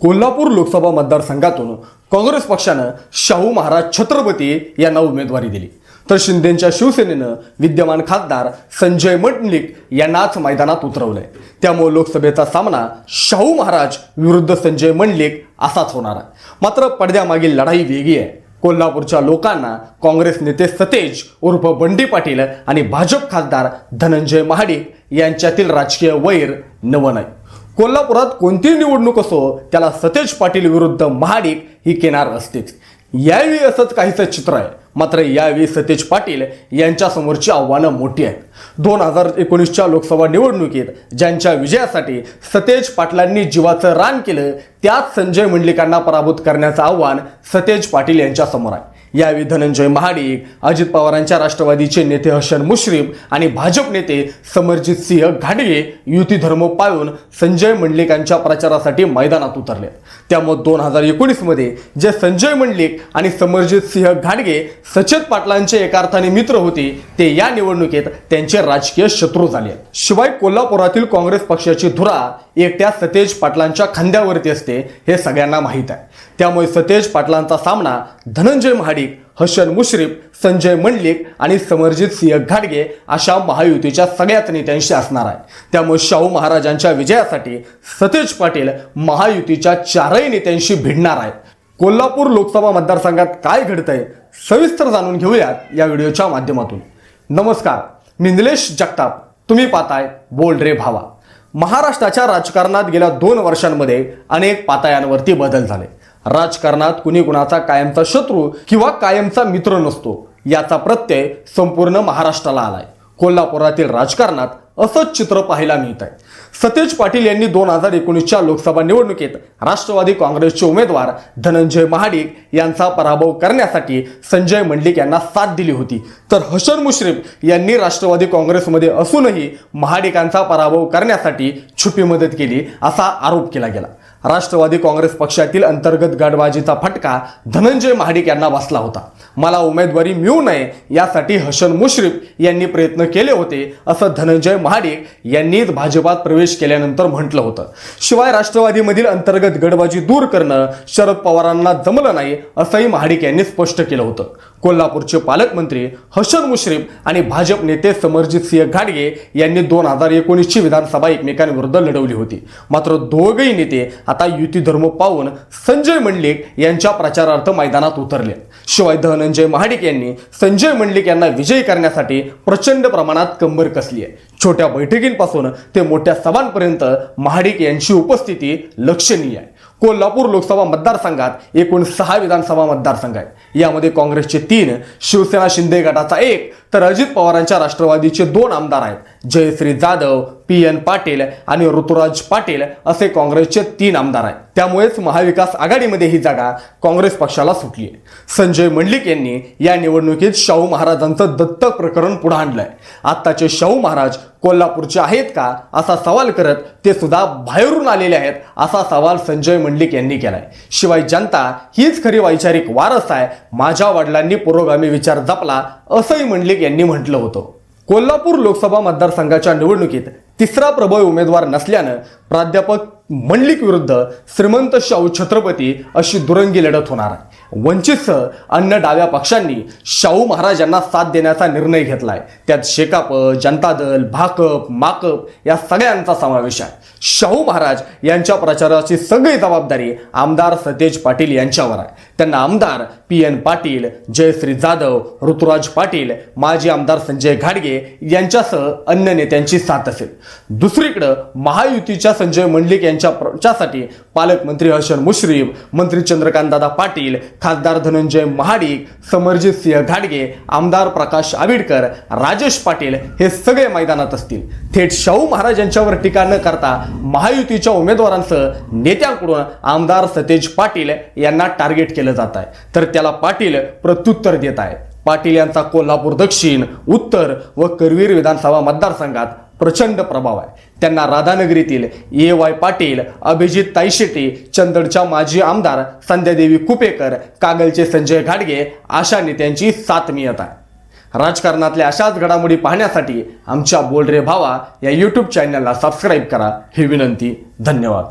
कोल्हापूर लोकसभा मतदारसंघातून काँग्रेस पक्षानं शाहू महाराज छत्रपती यांना उमेदवारी दिली. तर शिंदेच्या शिवसेनेनं विद्यमान खासदार संजय मंडलिक यांनाच मैदानात उतरवलंय. त्यामुळे लोकसभेचा सामना शाहू महाराज विरुद्ध संजय मंडलिक असाच होणार आहे. मात्र पडद्यामागील लढाई वेगळी आहे. कोल्हापूरच्या लोकांना काँग्रेस नेते सतेज उर्फ बंडी पाटील आणि भाजप खासदार धनंजय महाडिक यांच्यातील राजकीय वैर नवं नाही. कोल्हापुरात कोणतीही निवडणूक असो त्याला सतेज पाटील विरुद्ध महाडिक ही किनार असतेच. यावेळी असंच काहीचं चित्र आहे. मात्र यावेळी सतेज पाटील यांच्यासमोरची आव्हानं मोठी आहेत. दोन हजार एकोणीसच्या लोकसभा निवडणुकीत ज्यांच्या विजयासाठी सतेज पाटलांनी जीवाचं रान केलं त्याच संजय मंडलिकांना पराभूत करण्याचं आव्हान सतेज पाटील यांच्यासमोर आहे. यावेळी धनंजय महाडिक अजित पवारांच्या राष्ट्रवादीचे नेते हसन मुश्रीफ आणि भाजप नेते समरजित सिंह घाडगे युती धर्म पाळून संजय मंडलिकांच्या प्रचारासाठी मैदानात उतरले. त्यामुळे दोन हजार एकोणीसमध्ये जे संजय मंडलिक आणि समरजित सिंह घाडगे सचेत पाटलांचे एका अर्थाने मित्र होते ते या निवडणुकीत त्यांचे राजकीय शत्रू झाले. शिवाय कोल्हापुरातील काँग्रेस पक्षाची धुरा एकट्या सतेज पाटलांच्या खांद्यावरती असते हे सगळ्यांना माहीत आहे. त्यामुळे सतेज पाटलांचा सामना धनंजय महाडिक हसन मुश्रीफ संजय मंडलिक आणि समरजित सिंह घाडगे अशा महायुतीच्या सगळ्याच नेत्यांशी असणार आहे. त्यामुळे शाहू महाराजांच्या विजयासाठी सतेज पाटील महायुतीच्या चारही नेत्यांशी भिडणार आहेत. कोल्हापूर लोकसभा मतदारसंघात काय घडतंय सविस्तर जाणून घेऊयात या व्हिडिओच्या माध्यमातून. नमस्कार मी निलेश जगताप. तुम्ही पाहताय बोल रे भावा. महाराष्ट्राच्या राजकारणात गेल्या दोन वर्षांमध्ये अनेक पातळ्यांवरती बदल झाले. राजकारणात कुणी कुणाचा कायमचा शत्रू किंवा कायमचा मित्र नसतो याचा प्रत्यय संपूर्ण महाराष्ट्राला आलाय. कोल्हापुरातील राजकारणात असंच चित्र पाहायला मिळत आहे सतेज पाटील यांनी दोन हजार एकोणीसच्या लोकसभा निवडणुकीत राष्ट्रवादी काँग्रेसचे उमेदवार धनंजय महाडिक यांचा पराभव करण्यासाठी संजय मंडलिक यांना साथ दिली होती. तर हसन मुश्रीफ यांनी राष्ट्रवादी काँग्रेसमध्ये असूनही महाडिकांचा पराभव करण्यासाठी छुपी मदत केली असा आरोप केला गेला. राष्ट्रवादी काँग्रेस पक्षातील अंतर्गत गडबाजीचा फटका धनंजय महाडिक यांना बसला होता. मला उमेदवारी मिळू नये यासाठी हसन मुश्रीफ यांनी प्रयत्न केले होते असं धनंजय महाडिक यांनीच भाजपात प्रवेश केल्यानंतर म्हटलं होतं. शिवाय राष्ट्रवादीमधील अंतर्गत गडबाजी दूर करणं शरद पवारांना जमलं नाही असंही महाडिक यांनी स्पष्ट केलं होतं. कोल्हापूरचे पालकमंत्री हसन मुश्रीफ आणि भाजप नेते समरजित सिंह घाडगे यांनी दोन हजार एकोणीसची विधानसभा एकमेकांविरुद्ध लढवली होती. मात्र दोघही नेते आता युती धर्म पाहून संजय मंडलिक यांच्या प्रचारार्थ मैदानात उतरले. शिवाय धनंजय महाडिक यांनी संजय मंडलिक यांना विजयी करण्यासाठी प्रचंड प्रमाणात कंबर कसली आहे. छोट्या बैठकींपासून ते मोठ्या सभांपर्यंत महाडिक यांची उपस्थिती लक्षणीय आहे. कोल्हापूर लोकसभा मतदारसंघात एकूण सहा विधानसभा मतदारसंघ आहेत. यामध्ये काँग्रेसचे तीन शिवसेना शिंदे गटाचा एक तर अजित पवारांच्या राष्ट्रवादीचे दोन आमदार आहेत. जयश्री जाधव पी एन पाटील आणि ऋतुराज पाटील असे काँग्रेसचे तीन आमदार आहेत. त्यामुळेच महाविकास आघाडीमध्ये ही जागा काँग्रेस पक्षाला सुटली आहे. संजय मंडलिक यांनी या निवडणुकीत शाहू महाराजांचं दत्तक प्रकरण पुढे आणलंय. आत्ताचे शाहू महाराज कोल्हापूरचे आहेत का असा सवाल करत ते सुद्धा बाहेरून आलेले आहेत असा सवाल संजय मंडलिक यांनी केलाय. शिवाय जनता हीच खरी वैचारिक वारस आहे. माझ्या वडिलांनी पुरोगामी विचार जपला असंही मंडलिक यांनी म्हटलं होतं. कोल्हापूर लोकसभा मतदारसंघाच्या निवडणुकीत तिसरा प्रबळ उमेदवार नसल्यानं प्राध्यापक मंडलिक विरुद्ध श्रीमंत शाहू छत्रपती अशी दुरंगी लढत होणार आहे. वंचितसह अन्य डाव्या पक्षांनी शाहू महाराजांना साथ देण्याचा निर्णय घेतलाय. त्यात शेकाप जनता दल भाकप माकप या सगळ्यांचा समावेश आहे. शाहू महाराज यांच्या प्रचाराची सगळी जबाबदारी आमदार सतेज पाटील यांच्यावर आहे. त्यांना आमदार पी एन पाटील जयश्री जाधव ऋतुराज पाटील माजी आमदार संजय घाडगे यांच्यासह अन्य नेत्यांची साथ असेल. दुसरीकडं महायुतीच्या संजय मंडलिक यांच्या प्रचारासाठी पालकमंत्री हसन मुश्रीफ मंत्री चंद्रकांतदादा पाटील खासदार धनंजय महाडिक समरजित सिंह घाडगे आमदार प्रकाश आबिडकर राजेश पाटील हे सगळे मैदानात असतील. थेट शाहू महाराज यांच्यावर टीका न करता महायुतीच्या उमेदवारांसह नेत्यांकडून आमदार सतेज पाटील यांना टार्गेट केलं जात आहे. तर त्याला पाटील प्रत्युत्तर देत आहे. पाटील यांचा कोल्हापूर दक्षिण उत्तर व करवीर विधानसभा मतदारसंघात प्रचंड प्रभाव आहे. त्यांना राधानगरीतील ए वाय पाटील अभिजित ताईशेटे चंदडच्या माजी आमदार संध्यादेवी कुपेकर कागलचे संजय घाडगे अशा नेत्यांची साथ मिळत आहे. राजकारणातल्या अशाच घडामोडी पाहण्यासाठी आमच्या बोल रे भावा या यूट्यूब चॅनलला सबस्क्राईब करा. ही विनंती. धन्यवाद.